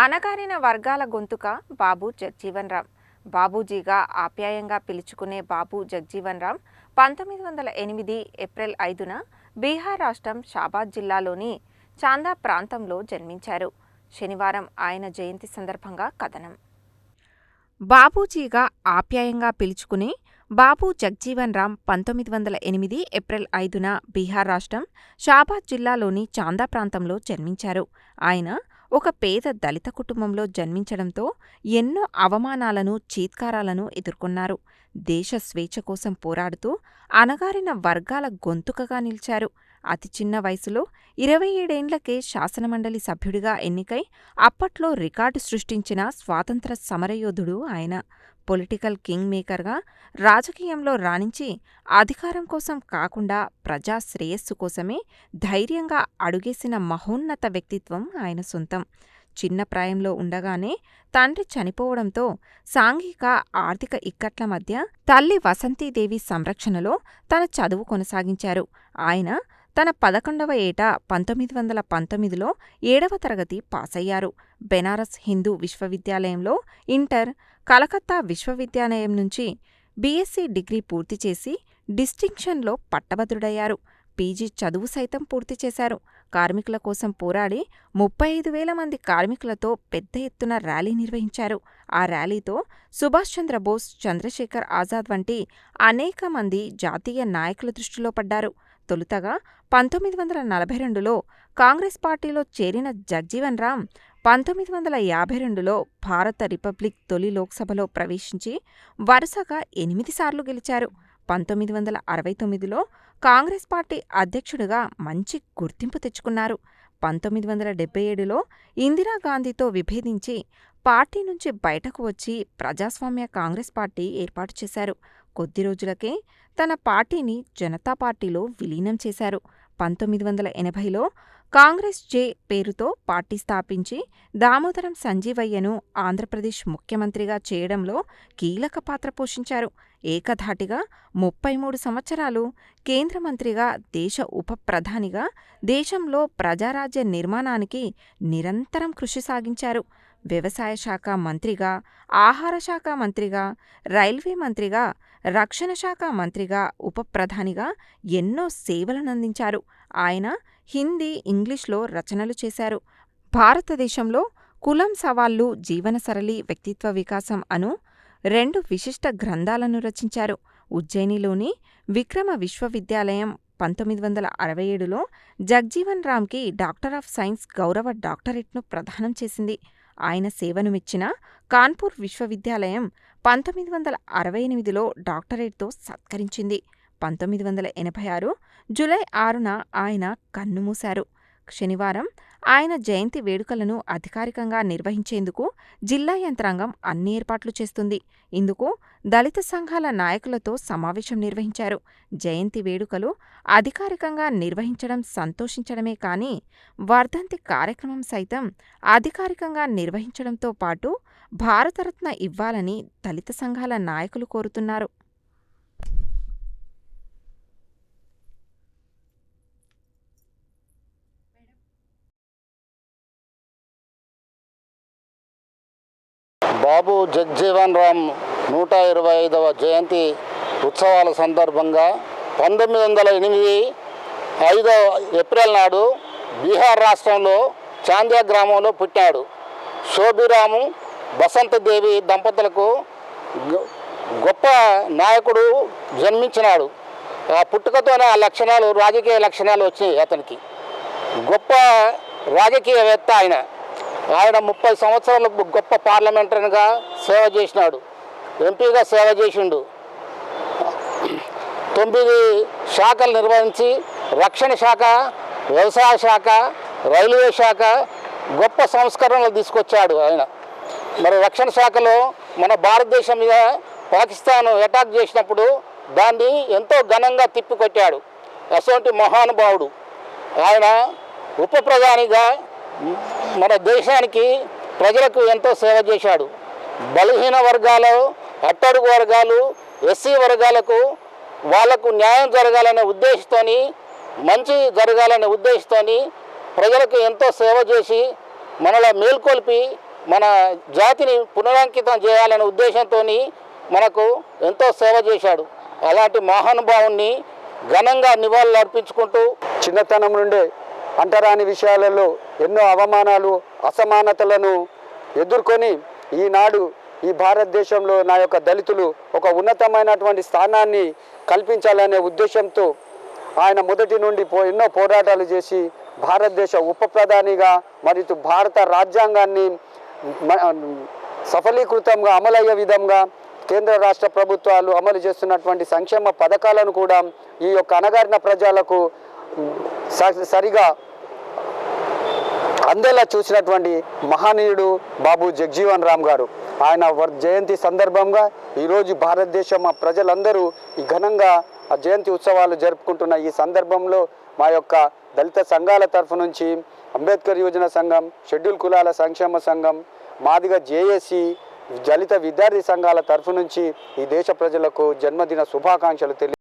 అనగారిన వర్గాల గొంతుక బాబు జగ్జీవన్ రామ్ బాబూజీగా ఆప్యాయంగా పిలుచుకునే బాబు జగ్జీవన్ రామ్ పంతొమ్మిది వందల ఎనిమిది ఏప్రిల్ ఐదున బీహార్ రాష్ట్రం షాబాద్ జిల్లాలోని చాందా ప్రాంతంలో జన్మించారు. శనివారం ఆయన జయంతి సందర్భంగా కథనం. బాబూజీగా ఆప్యాయంగా పిలుచుకునే బాబు జగ్జీవన్ రామ్ పంతొమ్మిది వందల ఎనిమిది ఏప్రిల్ ఐదున బీహార్ రాష్ట్రం షాబాద్ జిల్లాలోని చాందా ప్రాంతంలో జన్మించారు. ఆయన ఒక పేద దళిత కుటుంబంలో జన్మించడంతో ఎన్నో అవమానాలను చీత్కారాలను ఎదుర్కొన్నారు. దేశ స్వేచ్ఛ కోసం పోరాడుతూ అణగారిన వర్గాల గొంతుకగా నిలిచారు. అతి చిన్న వయసులో ఇరవై ఏడేండ్లకే శాసనమండలి సభ్యుడిగా ఎన్నికై అప్పట్లో రికార్డు సృష్టించిన స్వాతంత్ర సమరయోధుడు ఆయన. పొలిటికల్ కింగ్ మేకర్గా రాజకీయంలో రాణించి అధికారం కోసం కాకుండా ప్రజా శ్రేయస్సు కోసమే ధైర్యంగా అడుగేసిన మహోన్నత వ్యక్తిత్వం ఆయన సొంతం. చిన్న ప్రాయంలో ఉండగానే తండ్రి చనిపోవడంతో సాంఘిక ఆర్థిక ఇక్కట్ల మధ్య తల్లి వసంతీదేవి సంరక్షణలో తన చదువు కొనసాగించారు. ఆయన తన పదకొండవ ఏట పంతొమ్మిది వందల పంతొమ్మిదిలో ఏడవ తరగతి పాసయ్యారు. బెనారస్ హిందూ విశ్వవిద్యాలయంలో ఇంటర్ కలకత్తా విశ్వవిద్యాలయం నుంచి బీఎస్సీ డిగ్రీ పూర్తి చేసి డిస్టింక్షన్లో పట్టభద్రుడయ్యారు. పీజీ చదువు సైతం పూర్తి చేశారు. కార్మికుల కోసం పోరాడి ముప్పై ఐదు వేల మంది కార్మికులతో పెద్ద ఎత్తున ర్యాలీ నిర్వహించారు. ఆ ర్యాలీతో సుభాష్ చంద్రబోస్ చంద్రశేఖర్ ఆజాద్ వంటి అనేక మంది జాతీయ నాయకుల దృష్టిలో పడ్డారు. తొలుతగా పంతొమ్మిది వందల నలభై రెండులో కాంగ్రెస్ పార్టీలో చేరిన జగ్జీవన్ రామ్ పంతొమ్మిది వందల యాభై రెండులో భారత రిపబ్లిక్ తొలి లోక్సభలో ప్రవేశించి వరుసగా ఎనిమిది సార్లు గెలిచారు. పంతొమ్మిది వందల అరవై తొమ్మిదిలో కాంగ్రెస్ పార్టీ అధ్యక్షుడిగా మంచి గుర్తింపు తెచ్చుకున్నారు. పంతొమ్మిది వందల డెబ్బై ఏడులో ఇందిరాగాంధీతో విభేదించి పార్టీ నుంచి బయటకు వచ్చి ప్రజాస్వామ్య కాంగ్రెస్ పార్టీ ఏర్పాటు చేశారు. కొద్ది రోజులకే తన పార్టీని జనతా పార్టీలో విలీనం చేశారు. పంతొమ్మిది వందల ఎనభైలో కాంగ్రెస్ జే పేరుతో పార్టీ స్థాపించి దామోదరం సంజీవయ్యను ఆంధ్రప్రదేశ్ ముఖ్యమంత్రిగా చేయడంలో కీలక పాత్ర పోషించారు. ఏకధాటిగా ముప్పై మూడు సంవత్సరాలు కేంద్ర మంత్రిగా దేశ ఉప ప్రధానిగా దేశంలో ప్రజారాజ్య నిర్మాణానికి నిరంతరం కృషి సాగించారు. వ్యవసాయ శాఖ మంత్రిగా ఆహార శాఖ మంత్రిగా రైల్వే మంత్రిగా రక్షణ శాఖ మంత్రిగా ఉప ప్రధానిగా ఎన్నో సేవలనందించారు. ఆయన హిందీ ఇంగ్లీష్లో రచనలు చేశారు. భారతదేశంలో కులం సవాళ్ళు జీవనసరళి వ్యక్తిత్వ వికాసం అను రెండు విశిష్ట గ్రంథాలను రచించారు. ఉజ్జయినిలోని విక్రమ విశ్వవిద్యాలయం పంతొమ్మిది వందల అరవై ఏడులో జగ్జీవన్ రామ్కి డాక్టర్ ఆఫ్ సైన్స్ గౌరవ డాక్టరేట్ను ప్రదానం చేసింది. ఆయన సేవను మెచ్చిన కాన్పూర్ విశ్వవిద్యాలయం పంతొమ్మిది వందల అరవై ఎనిమిదిలో డాక్టరేట్తో సత్కరించింది. పంతొమ్మిది వందల ఎనభై ఆరు జులై ఆరున ఆయన కన్నుమూశారు. శనివారం ఆయన జయంతి వేడుకలను అధికారికంగా నిర్వహించేందుకు జిల్లా యంత్రాంగం అన్ని ఏర్పాట్లు చేస్తుంది. ఇందుకు దళిత సంఘాల నాయకులతో సమావేశం నిర్వహించారు. జయంతి వేడుకలు అధికారికంగా నిర్వహించడం సంతోషించడమే కానీ వర్ధంతి కార్యక్రమం సైతం అధికారికంగా నిర్వహించడంతో పాటు భారతరత్న ఇవ్వాలని దళిత సంఘాల నాయకులు కోరుతున్నారు. బాబు జగ్జీవన్ రామ్ నూట ఇరవై ఐదవ జయంతి ఉత్సవాల సందర్భంగా పంతొమ్మిది వందల ఎనిమిది ఐదవ ఏప్రిల్ నాడు బీహార్ రాష్ట్రంలో చాంద్యా గ్రామంలో పుట్టాడు. శోభిరాము బసంతదేవి దంపతులకు గొప్ప నాయకుడు జన్మించినాడు. ఆ పుట్టుకతోనే ఆ లక్షణాలు రాజకీయ లక్షణాలు వచ్చినాయి అతనికి. గొప్ప రాజకీయవేత్త ఆయన. ఆయన ముప్పై సంవత్సరాలు గొప్ప పార్లమెంటరీగా సేవ చేసినాడు. ఎంపీగా సేవ చేసిండు. తొమ్మిది శాఖలు నిర్వహించి రక్షణ శాఖ వ్యవసాయ శాఖ రైల్వే శాఖ గొప్ప సంస్కరణలు తీసుకొచ్చాడు ఆయన. మరి రక్షణ శాఖలో మన భారతదేశం మీద పాకిస్తాన్ అటాక్ చేసినప్పుడు దాన్ని ఎంతో ఘనంగా తిప్పికొట్టాడు. అసోంటి మహానుభావుడు. ఆయన ఉప ప్రధానిగా మన దేశానికి ప్రజలకు ఎంతో సేవ చేశాడు. బలహీన వర్గాలు అట్టడుగు వర్గాలు ఎస్సీ వర్గాలకు వాళ్ళకు న్యాయం జరగాలనే ఉద్దేశంతోని మంచి జరగాలనే ఉద్దేశంతోని ప్రజలకు ఎంతో సేవ చేసి మనలో మేల్కొల్పి మన జాతిని పునరాంకితం చేయాలనే ఉద్దేశంతో మనకు ఎంతో సేవ చేశాడు. అలాంటి మహానుభావుణ్ణి ఘనంగా నివాళులు అర్పించుకుంటూ చిన్నతనం నుండే అంటరాని విషయాలలో ఎన్నో అవమానాలు అసమానతలను ఎదుర్కొని ఈనాడు ఈ భారతదేశంలో నా యొక్క దళితులు ఒక ఉన్నతమైనటువంటి స్థానాన్ని కల్పించాలనే ఉద్దేశంతో ఆయన మొదటి నుండి పో ఎన్నో పోరాటాలు చేసి భారతదేశ ఉప ప్రధానిగా మరియు భారత రాజ్యాంగాన్ని సఫలీకృతంగా అమలయ్యే విధంగా కేంద్ర రాష్ట్ర ప్రభుత్వాలు అమలు చేస్తున్నటువంటి సంక్షేమ పథకాలను కూడా ఈ యొక్క అణగారిన ప్రజలకు స- సరిగా అందేలా చూసినటువంటి మహనీయుడు బాబు జగ్జీవన్ రామ్ గారు. ఆయన వర్- జయంతి సందర్భంగా ఈరోజు భారతదేశం మా ప్రజలందరూ ఈ ఘనంగా ఆ జయంతి ఉత్సవాలు జరుపుకుంటున్న ఈ సందర్భంలో మా యొక్క దళిత సంఘాల తరఫు నుంచి అంబేద్కర్ యోజన సంఘం షెడ్యూల్ కులాల సంక్షేమ సంఘం మాదిగ జేఏసీ దళిత విద్యార్థి సంఘాల తరఫు నుంచి ఈ దేశ ప్రజలకు జన్మదిన శుభాకాంక్షలు తెలియ